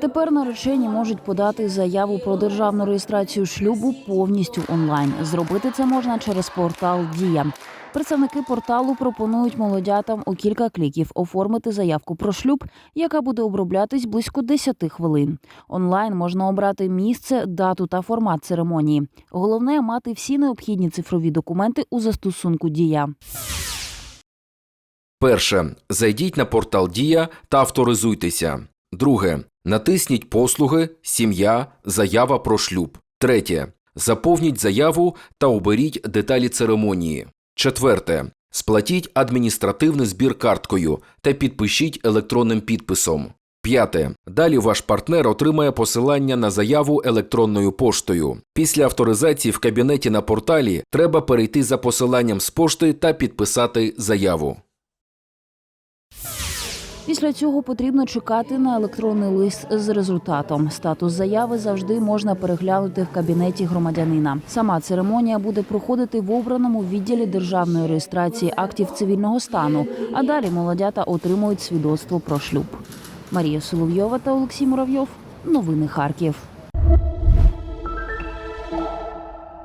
Тепер наречені можуть подати заяву про державну реєстрацію шлюбу повністю онлайн. Зробити це можна через портал Дія. Представники порталу пропонують молодятам у кілька кліків оформити заявку про шлюб, яка буде оброблятись близько 10 хвилин. Онлайн можна обрати місце, дату та формат церемонії. Головне мати всі необхідні цифрові документи у застосунку Дія. Перше. Зайдіть на портал Дія та авторизуйтеся. Друге. Натисніть послуги, сім'я, заява про шлюб. Третє. Заповніть заяву та оберіть деталі церемонії. Четверте. Сплатіть адміністративний збір карткою та підпишіть електронним підписом. П'яте. Далі ваш партнер отримає посилання на заяву електронною поштою. Після авторизації в кабінеті на порталі треба перейти за посиланням з пошти та підписати заяву. Після цього потрібно чекати на електронний лист з результатом. Статус заяви завжди можна переглянути в кабінеті громадянина. Сама церемонія буде проходити в обраному відділі державної реєстрації актів цивільного стану. А далі молодята отримують свідоцтво про шлюб. Марія Соловйова та Олексій Муравйов. Новини Харків.